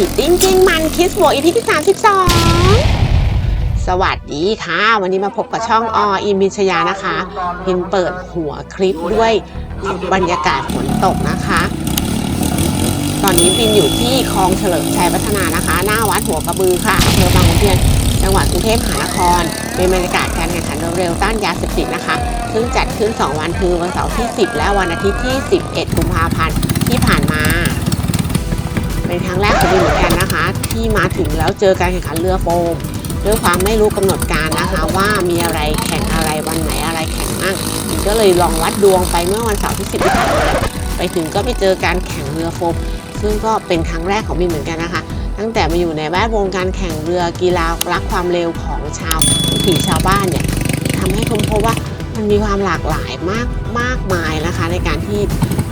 ขี่ติ้งกิ้งมันคิสบวกอีพีที่ 32 สวัสดีค่ะ วันนี้มาพบกับช่องออินบินชยานะคะพินเปิดหัวคลิปด้วยบรรยากาศฝนตกนะคะ ตอนนี้บินอยู่ที่คลองเฉลิมชัยพัฒนานะคะ หน้าวัดหัวกระบือค่ะอำเภอบางขุนเทียนจังหวัดกรุงเทพมหานคร เป็นบรรยากาศการแข่งขันเร็วๆต้านยาเสพติดนะคะ ซึ่งจัดขึ้น 2 วันคือวันเสาร์ที่ 10 และวันอาทิตย์ที่ 11 กุมภาพันธ์ที่ผ่านมา เป็นครั้งแรกของบินเหมือนกันนะคะ ที่มาถึงแล้วเจอการแข่งขันเรือโฟมด้วยความไม่รู้กำหนดการนะคะ ว่ามีอะไรแข่งอะไรวันไหนอะไรแข่งมั่งก็เลยลองวัดดวงไปเมื่อวันเสาร์ที่ 10ที่ผ่านมาไปถึงก็ไปเจอการแข่งเรือโฟมซึ่งก็เป็นครั้งแรกของบินเหมือนกันนะคะ ตั้งแต่มาอยู่ในแวดวงการแข่งเรือกีฬารักความเร็วของชาววิถีชาวบ้านเนี่ยทำให้ค้นพบว่ามันมีความหลากหลายมากมากมายนะคะ ในการที่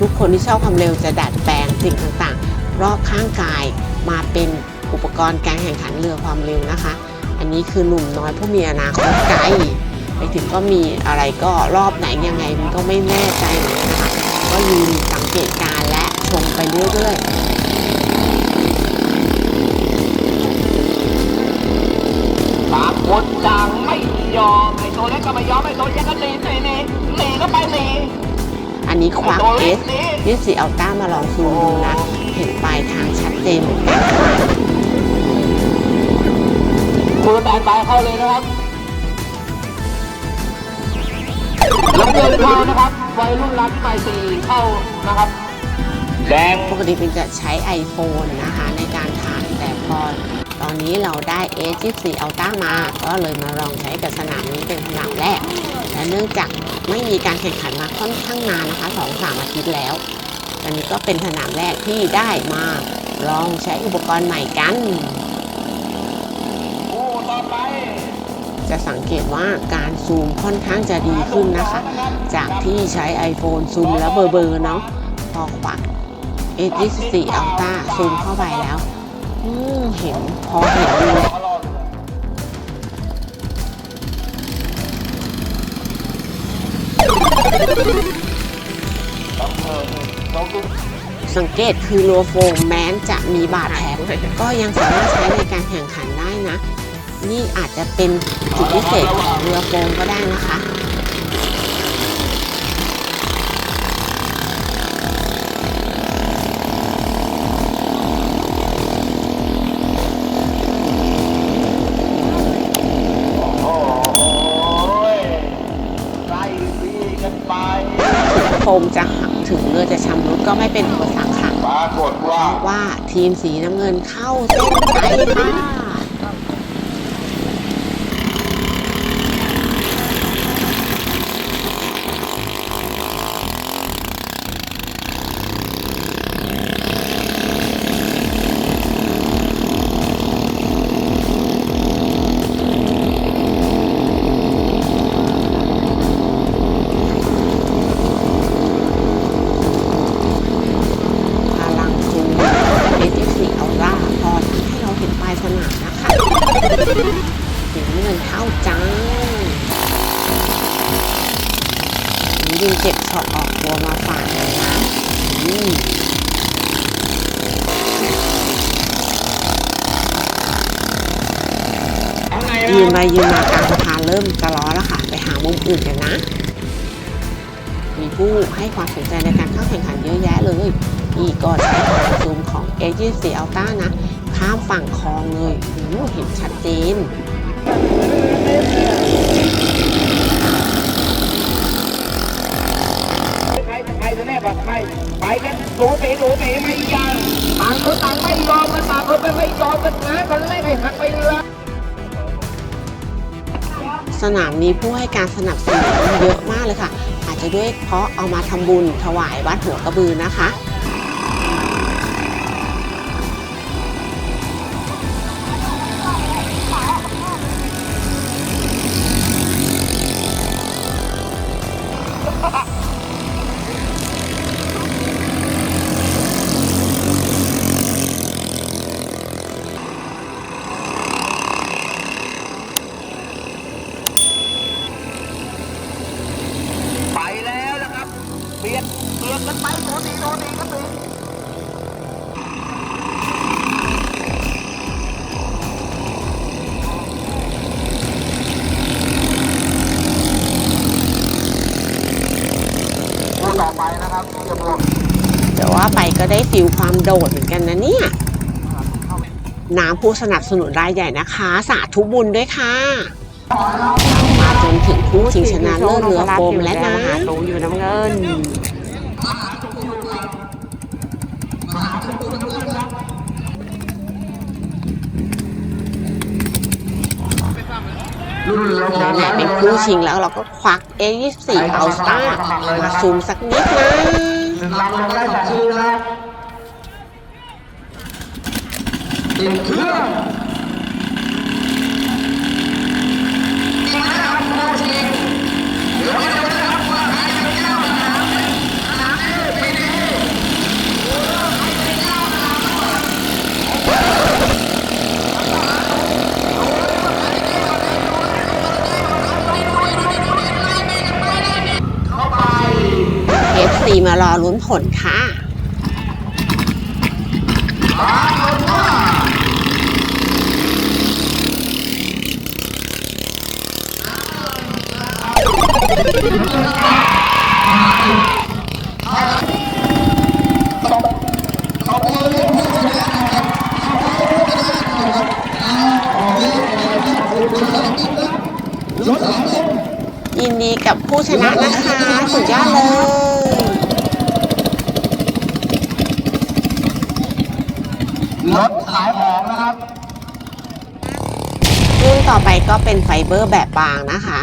ทุกคนที่ชอบความเร็วจะดัดแปลงสิ่งต่างๆ รอบข้างกายมาเป็นอุปกรณ์การแข่งขันเรือความเร็วนะคะ อันนี้คือหนุ่มน้อยผู้มีอนาคตไกลไปถึงก็มีอะไรก็รอบไหนยังไงมันก็ไม่แน่ใจเหมือนกันนะคะก็ยืนสังเกตการและชมไปเรื่อยๆบางคนต่างไม่ยอมไอ้ตัวเล็กก็ไม่ยอมไอ้ตัวเล็กก็หนีหนีหนีหนีก็ไปหนีอันนี้ควักเอสยี่สีอัลต้ามาลองซูมดูนะ เห็นปลายทางชัดเจนเหมือนกันค่ะคุณแตนไปเข้าเลยนะครับแล้วเดินเข้านะครับวัยรุ่นรักที่ไปสี่เข้านะครับแดงปกติเป็นจะใช้ iPhone นะคะในการถ่ายแต่พอตอนนี้เราได้ S 24 Ultra มา ก็เลยมาลองใช้กับสนามนี้เป็นสนามแรก และเนื่องจากไม่มีการแข่งขันมาค่อนข้างนานนะคะ 2-3 อาทิตย์แล้ว อันนี้ก็เป็นสนามแรกที่ได้มา ลองใช้อุปกรณ์ใหม่กันคู่ต่อไปจะสังเกตว่าการซูมค่อนข้างจะดีขึ้นนะคะ จากที่ใช้ iPhone ซูมแล้วเบอร์ๆเนาะพอควัก A24 Ultra ซูมเข้าไปแล้วอืเห็นพอเห็นดู สังเกตคือโลโฟมแม้นจะมีบาดแผลก็ยังสามารถใช้ในการแข่งขันได้นะ นี่อาจจะเป็นจุดพิเศษของเรือโฟมก็ได้นะคะโอ้ยไล่ดีกันไปถึงโฟมจะหัก ถึงเรือจะชำรุดก็ไม่เป็นอุปสรรคค่ะปรากฏว่าเพราะว่าทีมสีน้ำเงินเข้าเส้นชัยค่ะ พลังซูมเอจิสีอัลร่าพอทำให้เราเห็นปลายสนามนะคะ สีน้ำเงินเข้าจังนี่ดูเจ็บช็อตออกตัวมาฝากเลยนะยืนไปยืนมากลางสะพานเริ่มจะล้อแล้วค่ะ ไปหามุมอื่นกันนะ มีผู้ให้ความสนใจในการเข้าแข่งขันเยอะแยะเลยนี่ก็ใช้ความซูมของ a อ4 Ultra นะข้าม ฝั่งคลองเลยโอ้โหเห็นชัดเจนใครใครจะแน่บอกใครไปกันหนูเป๋หนูเป๋ไม่ยังต่างคนต่างไม่ยอมกันต่างคนไม่ยอมกันนะคนแรกให้หักไปเรือสนามนี้ผู้ให้การสนับสนุนเยอะมากเลยค่ะ อาจจะด้วยเพราะเอามาทำบุญถวายวัดหัวกระบือนะคะ ได้ฟิลความโดดเหมือนกันนะเนี่ย น้ำผู้สนับสนุนรายใหญ่นะคะ สาธุบุญด้วยค่ะมาจนถึงคู่ชิงชนะเลิศเรือโฟมและนะตูอยู่น้ำเงินนั่นแหละเป็นคู่ชิงแล้วเราก็ควัก A24 เอาสตาร์มาซูมสักนิดนะ หนึ่งลำลงได้สองคืนนะครับติดเครื่อง FC มารอลุ้นผลค่ะยินดีกับผู้ชนะนะคะ สุดยอดเลย รถขายของนะครับรุ่นต่อไปก็เป็นไฟเบอร์แบบบางนะคะ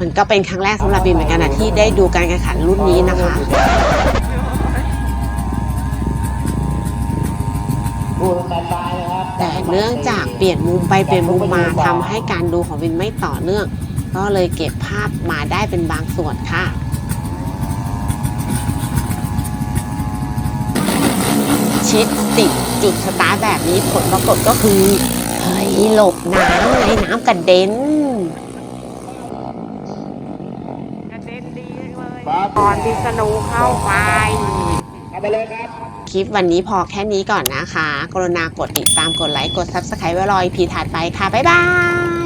มันก็เป็นครั้งแรกสำหรับบินเหมือนกันนะที่ได้ดูการแข่งขันรุ่นนี้นะคะบูนบายนะครับแต่เนื่องจากเปลี่ยนมุมไปเปลี่ยนมุมมาทำให้การดูของวินไม่ต่อเนื่อง ก็เลยเก็บภาพมาได้เป็นบางส่วนค่ะ ชิดติดจุดสตาร์ทแบบนี้ผลปรากฏก็คือ เฮ้ย หลบน้ำไงน้ำกระเด็นกระเด็นดีเลยตอนพิษณุเข้าไปเอาไปเลยครับคลิปวันนี้พอแค่นี้ก่อนนะคะ กรุณากดติดตามกดไลค์ กด Subscribe ไว้รออีพีถัดไปค่ะ บ๊ายบาย